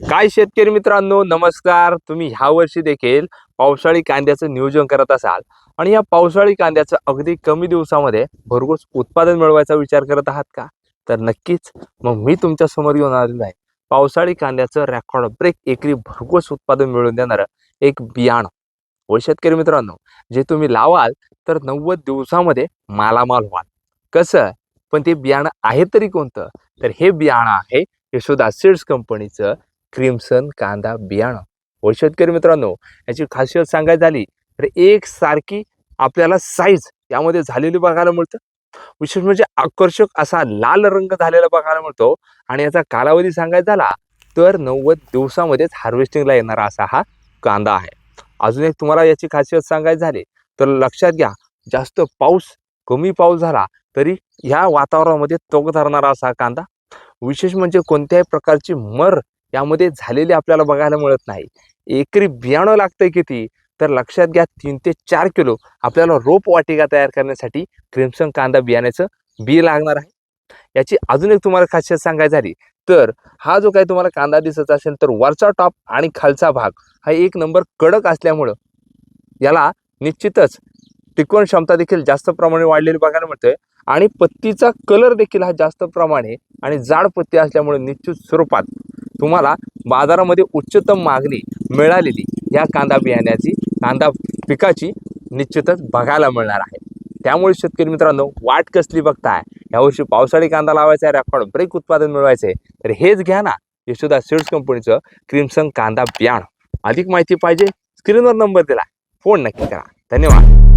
काय शेतकरी मित्रांनो नमस्कार. तुम्ही ह्या वर्षी देखील पावसाळी कांद्याचं नियोजन करत असाल आणि या पावसाळी कांद्याचं अगदी कमी दिवसामध्ये भरघोस उत्पादन मिळवायचा विचार करत आहात का? तर नक्कीच. मग मी तुमच्यासमोर येऊन आलेलो आहे. पावसाळी कांद्याचं रेकॉर्ड ब्रेक एकरी भरघोस उत्पादन मिळवून देणारं एक बियाणं. व शेतकरी मित्रांनो जे तुम्ही लावाल तर नव्वद दिवसामध्ये मालामाल व्हाल. कसं? पण ते बियाणं आहे तरी कोणतं? तर हे बियाणं आहे यशोदा सीड्स कंपनीचं क्रिम्सन कांदा बियाणं. व शेतकरी मित्रांनो याची खासियत सांगायची झाली तर एक सारखी आपल्याला साईज यामध्ये झालेली बघायला मिळतं. विशेष म्हणजे आकर्षक असा लाल रंग झालेला बघायला मिळतो. आणि याचा कालावधी सांगायचा झाला तर नव्वद दिवसामध्येच हार्वेस्टिंगला येणारा असा हा कांदा आहे. अजून एक तुम्हाला याची खासियत सांगायची झाली तर लक्षात घ्या जास्त पाऊस कमी पाऊस झाला तरी ह्या वातावरणामध्ये तोग धरणारा असा हा कांदा. विशेष म्हणजे कोणत्याही प्रकारची मर यामध्ये झालेली आपल्याला बघायला मिळत नाही. एकरी बियाणं लागतंय किती? तर लक्षात घ्या तीन ते चार किलो. आपल्याला रोप वाटिका तयार करण्यासाठी क्रिमसन कांदा बियाण्याचं बी लागणार आहे. याची अजून एक तुम्हाला खासियत सांगायची झाली तर हा जो काही तुम्हाला कांदा दिसत असेल तर वरचा टॉप आणि खालचा भाग हा एक नंबर कडक असल्यामुळं याला निश्चितच टिकवण क्षमता देखील जास्त प्रमाणे वाढलेली बघायला मिळते आणि पत्तीचा कलर देखील हा जास्त प्रमाणे आणि जाड पत्ती असल्यामुळे निश्चित स्वरूपात तुम्हाला बाजारामध्ये उच्चतम मागणी मिळालेली या कांदा बियाण्याची कांदा पिकाची निश्चितच बघायला मिळणार आहे. त्यामुळे शेतकरी मित्रांनो वाट कसली बघताय? यावर्षी पावसाळी कांदा लावायचा आहे रेकॉर्ड ब्रेक उत्पादन मिळवायचं आहे. तर हेच घ्या ना यशोदा सीड्स कंपनीचं क्रिम्सन कांदा बियाणं. अधिक माहिती पाहिजे स्क्रीनवर नंबर दिला फोन नक्की करा. धन्यवाद.